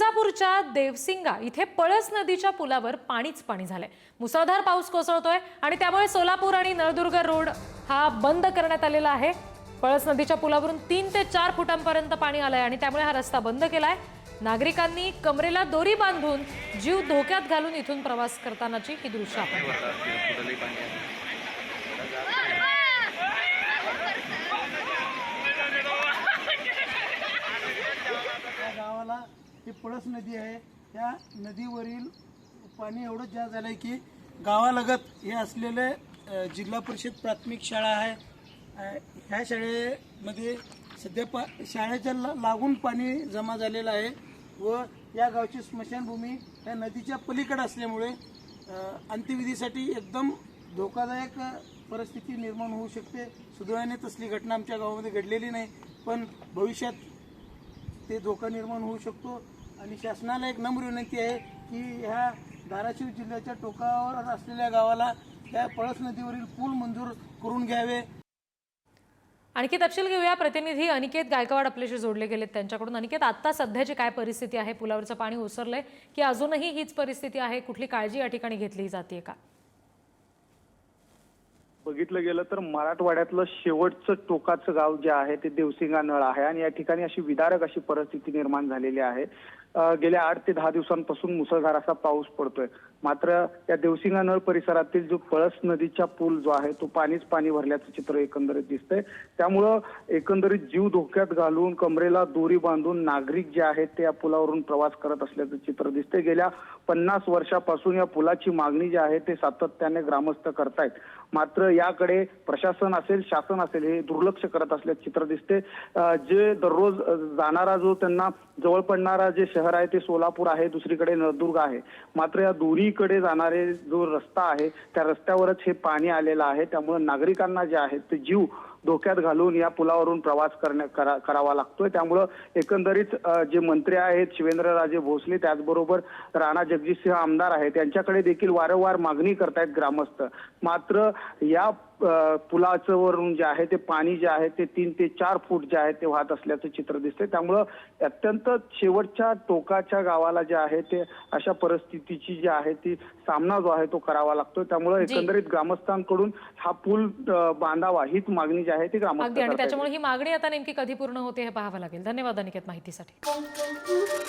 तुळजापूरच्या देवसिंगा इथे पळस नदीच्या पुलावर पाणीच पाणी झालंय. मुसळधार पाऊस कोसळतोय आणि त्यामुळे सोलापूर आणि नळदुर्ग रोड हा बंद करण्यात आलेला आहे. पळस नदीच्या पुलावरून तीन ते चार फुटांपर्यंत पाणी आलंय आणि त्यामुळे हा रस्ता बंद केलाय. नागरिकांनी कमरेला दोरी बांधून जीव धोक्यात घालून इथून प्रवास करतानाची ही दृश्य आपण गावाला ही पळस नदी आहे. त्या नदीवरील पाणी एवढं जास्त आहे की गावालगत हे असलेले जिल्हा परिषद प्राथमिक शाळा आहे. ह्या शाळेमध्ये सध्या पा शाळेच्या ला- लागून पाणी जमा झालेलं आहे व या गावची स्मशानभूमी ह्या नदीच्या पलीकडे असल्यामुळे अंत्यविधीसाठी एकदम धोकादायक परिस्थिती निर्माण होऊ शकते. सुदैवाने तसली घटना आमच्या गावामध्ये घडलेली नाही. पण भविष्यात ते धोका निर्माण होऊ शकतो. आणि शासनाला एक नम्र विनंती आहे की ह्या धाराशिव जिल्ह्याच्या टोकावर असलेल्या गावाला त्या पळस नदीवरील पूल मंजूर करून घ्यावे. आणखी तपशील घेऊया. प्रतिनिधी अनिकेत गायकवाड आपल्याशी जोडले गेलेत त्यांच्याकडून. अनिकेत आता सध्याची काय परिस्थिती आहे? पुलावरचं पाणी ओसरलंय की अजूनही हीच परिस्थिती आहे? कुठली काळजी या ठिकाणी घेतली जाते का? बघितलं गेलं तर मराठवाड्यातलं शेवटचं टोकाचं गाव जे आहे ते देवसिंगा नळ आहे. आणि या ठिकाणी अशी विदारक अशी परिस्थिती निर्माण झालेली आहे. गेल्या आठ ते दहा दिवसांपासून मुसळधार असा पाऊस पडतोय. मात्र या देवसिंगा नळ परिसरातील जो पळस नदीचा पूल जो आहे तो पाणीच पाणी भरल्याचं चित्र एकंदरीत दिसतंय. त्यामुळं एकंदरीत जीव धोक्यात घालून कमरेला दोरी बांधून नागरिक जे आहेत ते या पुलावरून प्रवास करत असल्याचं चित्र दिसतंय. गेल्या पन्नास वर्षापासून या पुलाची मागणी जी आहे ते सातत्याने ग्रामस्थ करतायत. मात्र याकडे प्रशासन असेल शासन असेल हे दुर्लक्ष करत असल्याचं चित्र दिसते जे दररोज जाणारा जो त्यांना जवळ पडणारा जे शहर आहे ते सोलापूर आहे दुसरीकडे नळदुर्ग आहे. मात्र या दोन्हीकडे जाणारे जो रस्ता आहे त्या रस्त्यावरच हे पाणी आलेलं आहे. त्यामुळे नागरिकांना जे आहे ते जीव धोक्यात घालून या पुलावरून प्रवास करण्या करा करावा लागतोय. त्यामुळं एकंदरीत जे मंत्री आहेत शिवेंद्रराजे भोसले त्याचबरोबर राणा जगजितसिंह आमदार आहेत त्यांच्याकडे देखील वारंवार मागणी करतायत ग्रामस्थ. मात्र या पुलाचं वरून जे आहे ते पाणी जे आहे ते तीन ते चार फूट जे आहे ते वाहत असल्याचं चित्र दिसतंय त्यामुळं अत्यंत शेवटच्या टोकाच्या गावाला जे आहे ते अशा परिस्थितीची जी आहे ती सामना जो आहे तो करावा लागतोय त्यामुळं. एकंदरीत ग्रामस्थांकडून हा पूल बांधावा हीच मागणी जी आहे ती ग्रामस्थ. त्याच्यामुळे ही मागणी आता नेमकी कधी पूर्ण होते हे पाहावं लागेल धन्यवाद अनिकेत माहितीसाठी